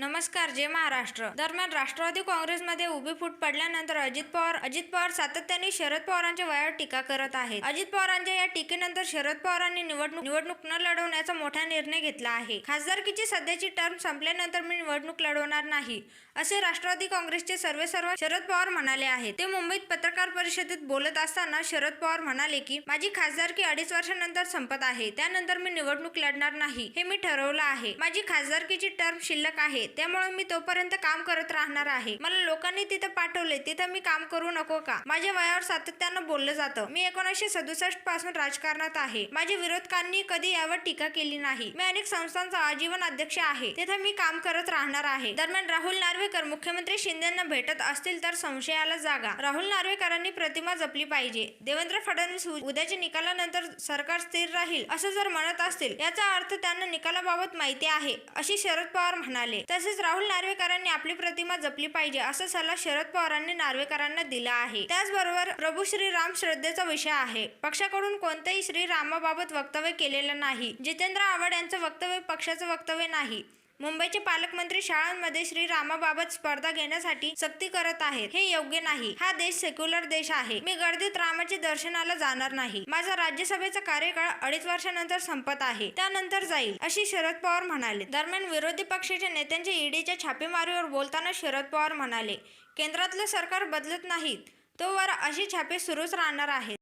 नमस्कार जय महाराष्ट्र. दरम्यान राष्ट्रवादी काँग्रेसमध्ये उभी फूट पडल्यानंतर अजित पवार अजित पवार सातत्याने शरद पवारांच्या वयावर टीका करत आहेत. अजित पवारांच्या या टीकेनंतर शरद पवारांनी निवडणूक निवडणूक न लढवण्याचा मोठा निर्णय घेतला आहे. खासदारकीची सध्याची टर्म संपल्यानंतर मी निवडणूक लढवणार नाही असे राष्ट्रवादी काँग्रेसचे सर्वे सर्व शरद पवार म्हणाले आहेत. ते मुंबईत पत्रकार परिषदेत बोलत असताना शरद पवार म्हणाले की माझी खासदारकी अडीच वर्षानंतर संपत आहे. त्यानंतर मी निवडणूक लढणार नाही हे मी ठरवलं आहे. माझी खासदारकीची टर्म शिल्लक आहे. त्यामुळे मी तोपर्यंत काम करत राहणार आहे. मला लोकांनी तिथं पाठवले तिथं मी काम करू नको का? माझ्या वयावर सातत्यानं बोललं जातं. मी एकोणीसशे सदुसष्टपासून राजकारणात आहे. माझ्या विरोधकांनी कधी यावर टीका केली नाही. मी अनेक संस्थांचा आजीवन अध्यक्ष आहे. तिथं मी काम करत राहणार आहे. दरम्यान राहुल नार्वेकर मुख्यमंत्री शिंदेना भेटत असतील तर संशयाला जागा. राहुल नार्वेकरांनी प्रतिमा जपली पाहिजे. देवेंद्र फडणवीस उद्याच्या निकालानंतर सरकार स्थिर राहील असं जर म्हणत असतील याचा अर्थ त्यांना निकालाबाबत माहिती आहे अशी शरद पवार म्हणाले. तसेच राहुल नार्वेकरांनी आपली प्रतिमा जपली पाहिजे असा सल्ला शरद पवारांनी नार्वेकरांना दिला आहे. त्याचबरोबर प्रभू श्रीराम श्रद्धेचा विषय आहे. पक्षाकडून कोणत्याही श्रीरामाबाबत वक्तव्य केलेलं नाही. जितेंद्र आव्हाड यांचं वक्तव्य पक्षाचं वक्तव्य नाही. मुंबईचे पालकमंत्री शाळांमध्ये श्रीरामाबाबत स्पर्धा घेण्यासाठी सक्ती करत आहेत. हे योग्य नाही. हा देश सेक्युलर देश आहे. मी गर्दीत रामाच्या दर्शनाला जाणार नाही. माझा राज्यसभेचा कार्यकाळ अडीच वर्षानंतर संपत आहे. त्यानंतर जाईल अशी शरद पवार म्हणाले. दरम्यान विरोधी पक्षाच्या नेत्यांच्या ईडीच्या छापेमारीवर बोलताना शरद पवार म्हणाले केंद्रातलं सरकार बदलत नाहीत. तोवर अशी छापे सुरूच राहणार आहेत.